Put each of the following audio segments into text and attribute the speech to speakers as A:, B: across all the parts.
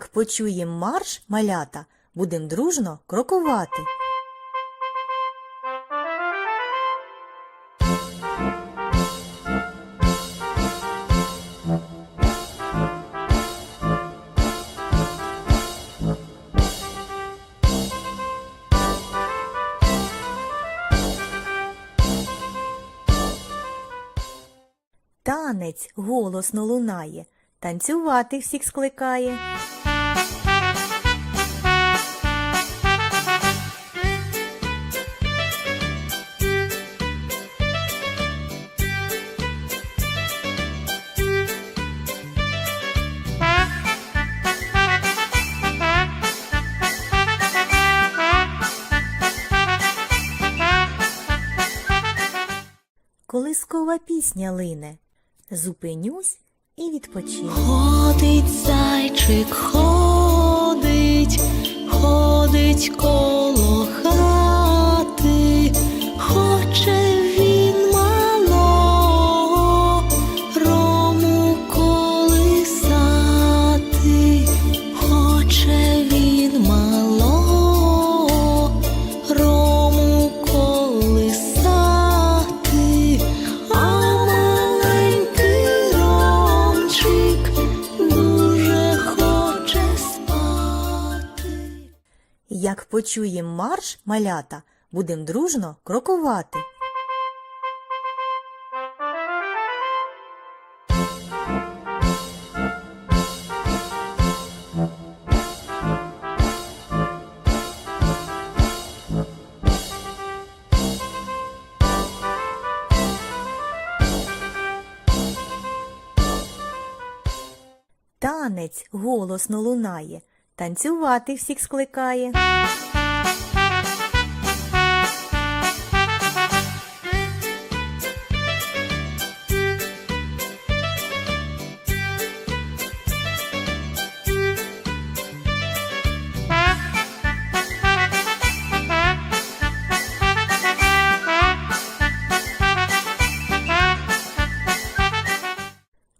A: Як почуєм марш, малята, будем дружно крокувати. Танець голосно лунає, танцювати всіх скликає. Колискова пісня лине, зупинюсь і відпочину.
B: Ходить зайчик, ходить, ходить коло хати, хоче
A: почуєм марш, малята, будем дружно крокувати. Танець голосно лунає, танцювати всіх скликає.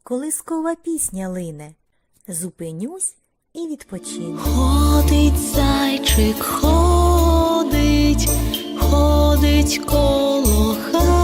A: Колискова пісня лине, зупинюсь і відпочинь.
B: Ходить зайчик, ходить, ходить коло хати,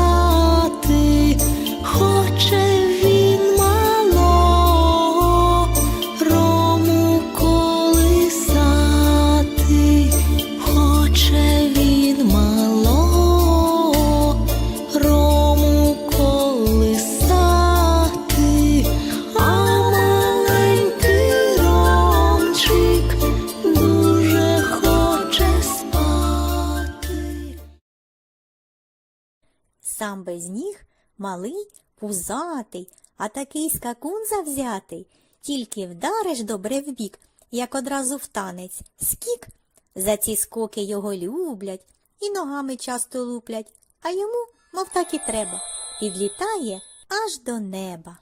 A: Сам без ніг малий, пузатий, а такий скакун завзятий. Тільки вдариш добре вбік, як одразу в танець, скік. За ці скоки його люблять і ногами часто луплять, а йому, мов так і треба, підлітає аж до неба.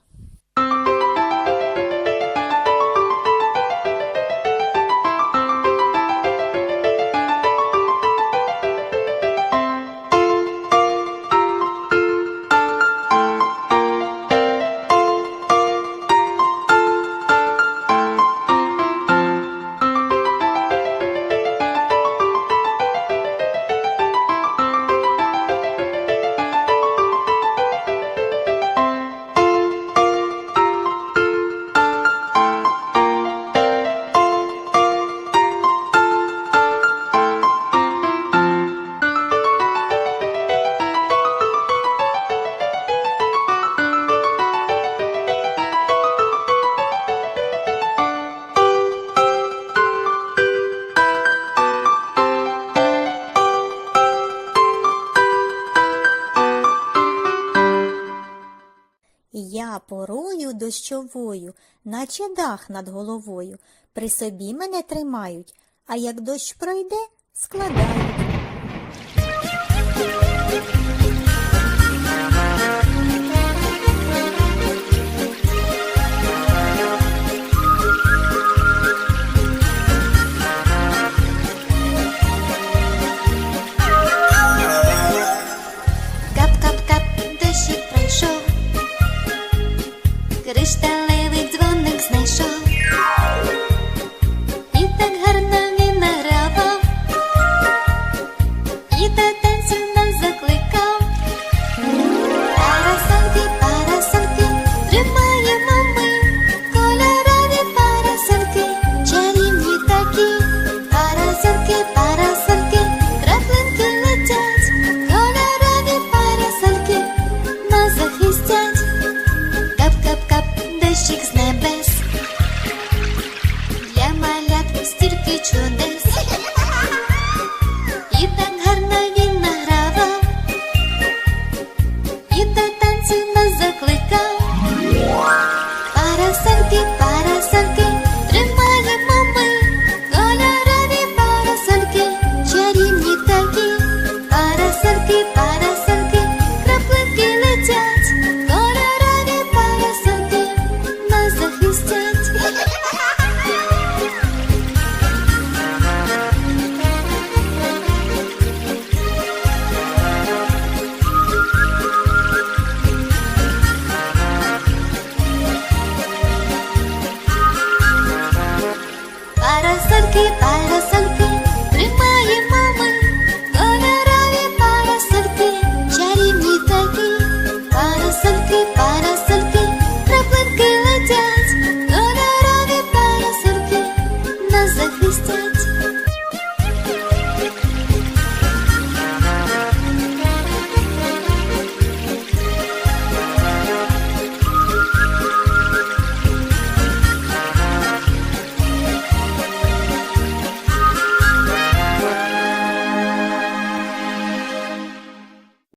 A: я порою дощовою, наче дах над головою. При собі мене тримають, а як дощ пройде, складають.